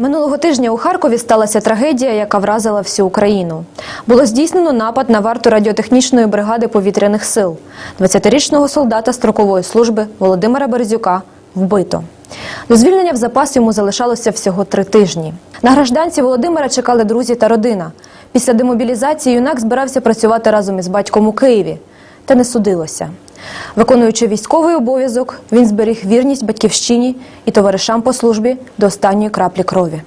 Минулого тижня у Харкові сталася трагедія, яка вразила всю Україну. Було здійснено напад на варту радіотехнічної бригади повітряних сил. 20-річного солдата строкової служби Володимира Березюка вбито. До звільнення в запас йому залишалося всього три тижні. На гражданці Володимира чекали друзі та родина. Після демобілізації юнак збирався працювати разом із батьком у Києві. Та не судилося. Виконуючи військовий обов'язок, він зберіг вірність батьківщині і товаришам по службі до останньої краплі крові.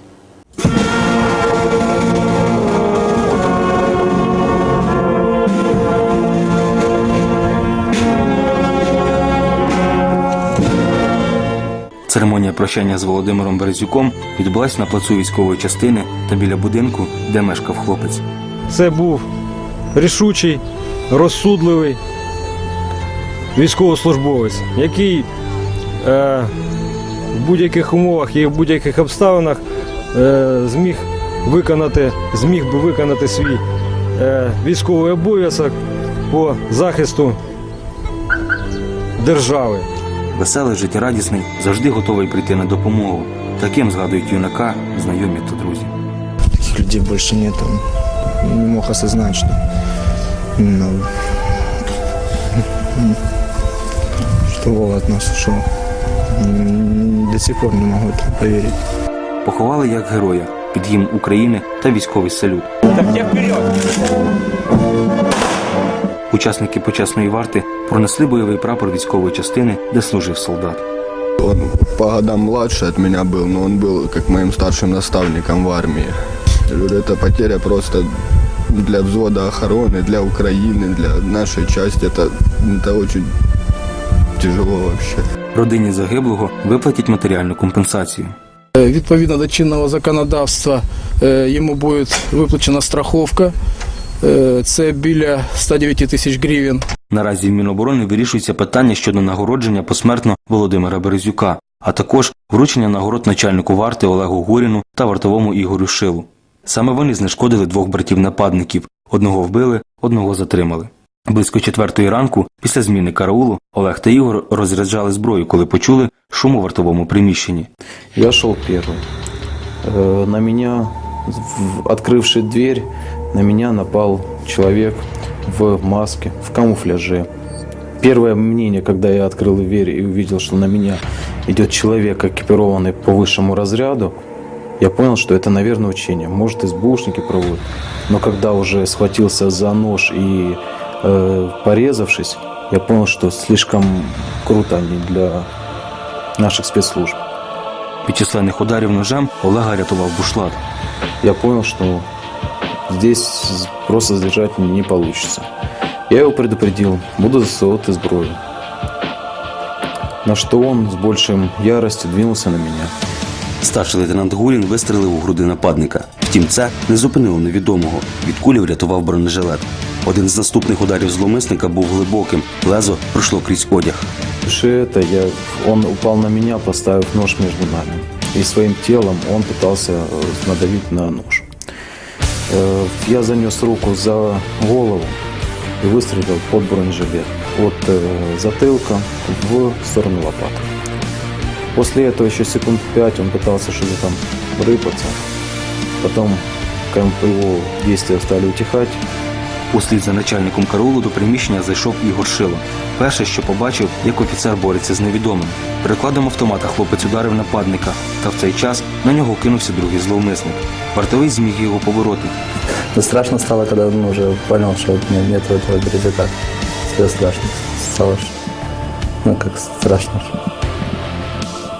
Церемонія прощання з Володимиром Березюком відбулася на плацу військової частини та біля будинку, де мешкав хлопець. Це був рішучий, розсудливий військовослужбовець, який е, в будь-яких умовах і в будь-яких обставинах е, зміг виконати, зміг би виконати свій е, військовий обов'язок по захисту держави. Веселий, життєрадісний, завжди готовий прийти на допомогу. Таким згадують юнака, знайомі та друзі. таких людей больше нет. Он не мог осознать, что, ну, что Вова от нас ушел. М, До сих пор не могу это поверить. Поховали як героя під гімн України та військовий салют. Учасники почесної варти пронесли бойовий прапор військової частини, де служив солдат. Он по годам младше от меня был, но он был как моим старшим наставником в армии. Я говорю, Это потеря просто для взвода охраны, для Украины, для нашей части. Это, это очень тяжело вообще. Родині загиблого виплатять матеріальну компенсацію. Е, Відповідно до чинного законодавства е, йому буде виплачена страховка. Е, Це біля 109 тисяч гривень. Наразі в Міноборони вирішується питання щодо нагородження посмертно Володимира Березюка, а також вручення нагород начальнику варти Олегу Горіну та вартовому Ігорю Шилу. Саме вони знешкодили двох братів-нападників: одного вбили, одного затримали. Близько четвертої ранку, після зміни караулу, Олег та Ігор розряджали зброю, коли почули шум у вартовому приміщенні. Я шел первый. Э, На меня, в- открывший дверь, на меня напал человек в маске, в камуфляже. Первое мнение, когда я открыл дверь и увидел, что на меня идет человек, экипированный по высшему разряду, я понял, что это, наверное, учение. Может, СБУшники проводят. Но когда уже схватился за нож и э, порезавшись, я понял, что слишком круто они для наших спецслужб. Під численних ударів ножем Олега рятував бушлат. я понял, что здесь просто сдержать не получится. Я его предупредил, буду засовывать сброю. На что он с большим яростью двинулся на меня. Старший лейтенант Гурін вистрелив у груди нападника. Втім, це не зупинило невідомого. Від кулі врятував бронежилет. Один з наступних ударів зломисника був глибоким. Лезо пройшло крізь одяг. Дальше это я, он упал на меня, поставив нож между нами. И своим телом он пытался э, надавить на нож. Э, Я занес руку за голову и выстрелил под бронежилет. От э, затылка в сторону лопаток. После этого еще секунд пять он пытался что-то там рыпаться. Потом, его действия стали утихать, Услід за начальником караулу до приміщення зайшов Ігор Шило. Перше, що побачив, як офіцер бореться з невідомим. Прикладом автомата хлопець ударив нападника, та в цей час на нього кинувся другий зловмисник. Вартовий зміг його побороти. Страшно стало, он уже понял, что нет, нет этого березака. Все страшно стало. Ну, как страшно.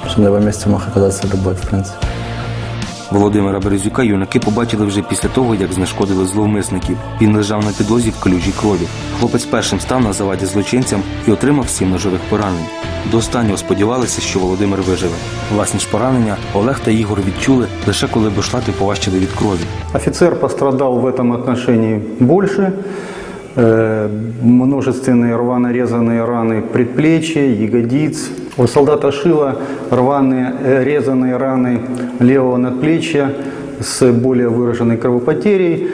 Что на его месте мог оказаться любой, в принципе. Володимира Березюка юнаки побачили вже після того, як знешкодили зловмисників. Він лежав на підлозі в калюжій крові. Хлопець першим став на заваді злочинцям і отримав сім ножових поранень. До останнього сподівалися, що Володимир виживе. Власні ж поранення Олег та Ігор відчули лише коли бушлати поважчили від крові. Офицер пострадал в этом отношении больше. Э, Множественные рвано-резанные раны предплечья, ягодиц. У солдата Шила рваные, э, резанные раны левого надплечья с более выраженной кровопотерей.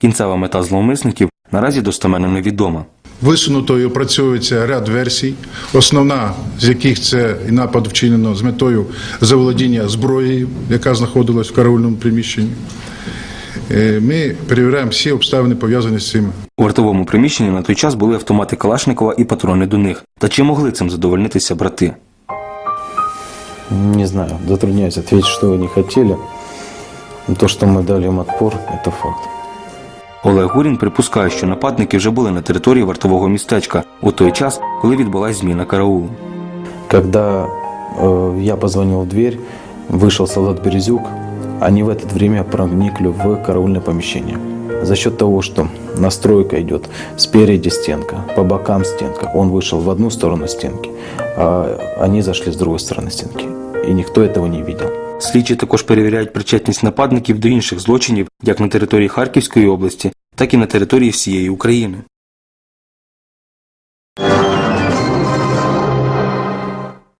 Кінцева мета зловмисників наразі достеменно невідома. висунуто і опрацьовується ряд версій, основна з яких це і напад вчинено з метою заволодіння зброєю, яка знаходилась в караульному приміщенні. Е, Ми перевіряємо всі обставини пов'язані з цим. У вартовому приміщенні на той час були автомати Калашникова і патрони до них. Та чи могли цим задовольнитися брати? Не знаю, затрудняюсь ответить, что вы не хотели. Но то, что мы дали им отпор, это факт. Олег Гурін припускає, що нападники вже були на території вартового містечка у той час, коли відбулась зміна караулу. Когда э, я позвонил в дверь, вышел солдат Березюк, они в это время проникли в караульное помещение. За счет того, что настройка идет спереди стенка, по бокам стенка, он вышел в одну сторону стенки, а они зашли с другой стороны стенки. И никто этого не видел. Слідчі також перевіряють причетність нападників до інших злочинів як на території Харківської області, так і на території всієї України.